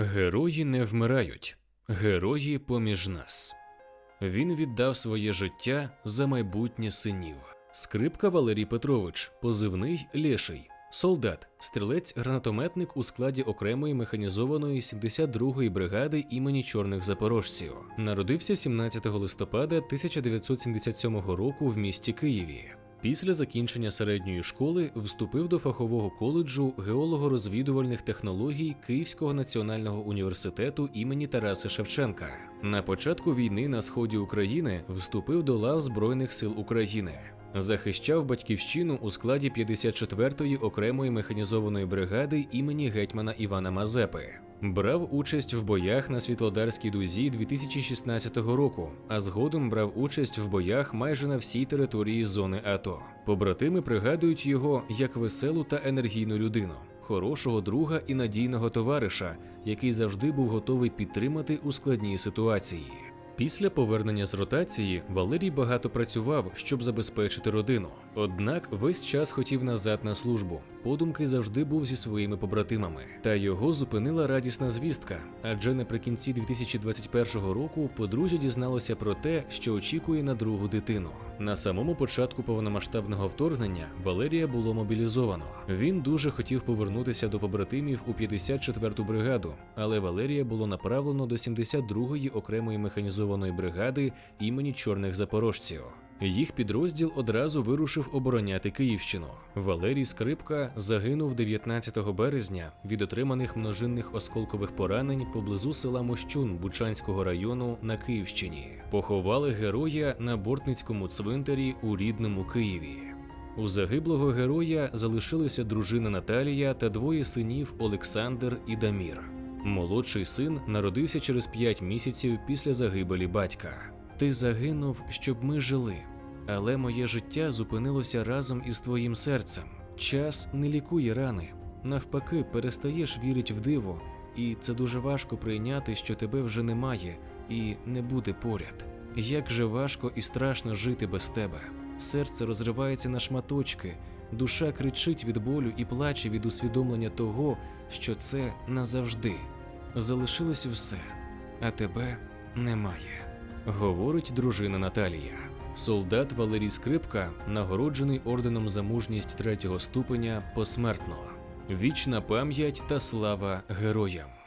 Герої не вмирають, герої поміж нас. Він віддав своє життя за майбутнє синів. Скрипка Валерій Петрович, позивний Лєший, солдат, стрілець-гранатометник у складі окремої механізованої 72-ї бригади імені чорних запорожців. Народився 17 листопада 1977 року в місті Києві. Після закінчення середньої школи вступив до фахового коледжу геолого-розвідувальних технологій Київського національного університету імені Тараса Шевченка. На початку війни на сході України вступив до лав Збройних сил України. Захищав батьківщину у складі 54-ї окремої механізованої бригади імені гетьмана Івана Мазепи. Брав участь в боях на Світлодарській дузі 2016 року, а згодом брав участь в боях майже на всій території зони АТО. Побратими пригадують його як веселу та енергійну людину, хорошого друга і надійного товариша, який завжди був готовий підтримати у складній ситуації. Після повернення з ротації Валерій багато працював, щоб забезпечити родину. Однак весь час хотів назад на службу. Подумки завжди був зі своїми побратимами. Та його зупинила радісна звістка, адже наприкінці 2021 року подружжя дізналося про те, що очікує на другу дитину. На самому початку повномасштабного вторгнення Валерія було мобілізовано. Він дуже хотів повернутися до побратимів у 54-ту бригаду, але Валерія було направлено до 72-ї окремої механізованої бригади імені чорних запорожців. Їх підрозділ одразу вирушив обороняти Київщину. Валерій Скрипка загинув 19 березня від отриманих множинних осколкових поранень поблизу села Мощун Бучанського району на Київщині. Поховали героя на Бортницькому цвинтарі у рідному Києві. У загиблого героя залишилися дружина Наталія та двоє синів Олександр і Дамір. Молодший син народився через 5 місяців після загибелі батька. Ти загинув, щоб ми жили, але моє життя зупинилося разом із твоїм серцем. Час не лікує рани. Навпаки, перестаєш вірити в диво, і це дуже важко прийняти, що тебе вже немає і не буде поряд. Як же важко і страшно жити без тебе. Серце розривається на шматочки, душа кричить від болю і плаче від усвідомлення того, що це назавжди. Залишилось все, а тебе немає говорить дружина Наталія. Солдат Валерій Скрипка нагороджений орденом за мужність третього ступеня посмертно. Вічна пам'ять та слава героям.